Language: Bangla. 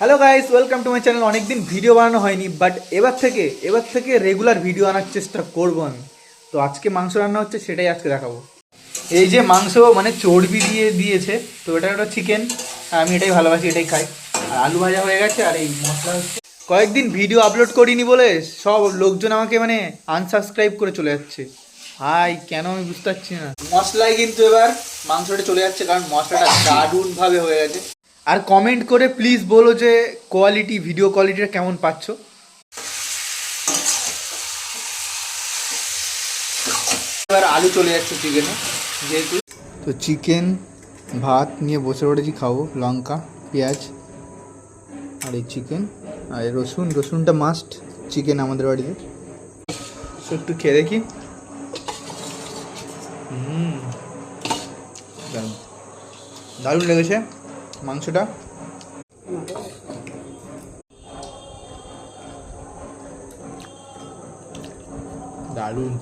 Hello guys welcome to my channel অনেকদিন ভিডিও বানানো হয়নি বাট এবার থেকে এবার থেকে রেগুলার ভিডিও আনার চেষ্টা করব আমি। তো আজকে মাংস রান্না হচ্ছে, সেটাই আজকে দেখাবো। এই যে মাংস মানে চর্বি দিয়ে দিয়েছে, তো এটা একটা চিকেন আমি এটাই ভালোবাসি, এটাই খাই। আর আলু ভাজা হয়ে গেছে, আর এই মশলা হচ্ছে। কয়েকদিন ভিডিও আপলোড করিনি বলে সব লোকজন আমাকে মানে আনসাবস্ক্রাইব করে চলে যাচ্ছে। হাই, কেন আমি বুঝতে পারছি না। মশলায় কিন্তু এবার মাংসটা চলে যাচ্ছে, কারণ মশলাটা দারুণ ভাবে হয়ে গেছে। আর কমেন্ট করে প্লিজ বলো যে কোয়ালিটি ভিডিও কোয়ালিটিটা কেমন পাচ্ছ? এবার আলু চলে যাচ্ছে চিকেনে যেহেতু তো চিকেন ভাত নিয়ে বসে পড়েছি খাব লঙ্কা পেঁয়াজ আর এই চিকেন আর এই রসুন রসুনটা মাস্ট চিকেন আমাদের বাড়িতে। একটু খেয়ে দেখি। হুম দারুণ। দারুণ লেগেছে। মাংসটা? দারুণ।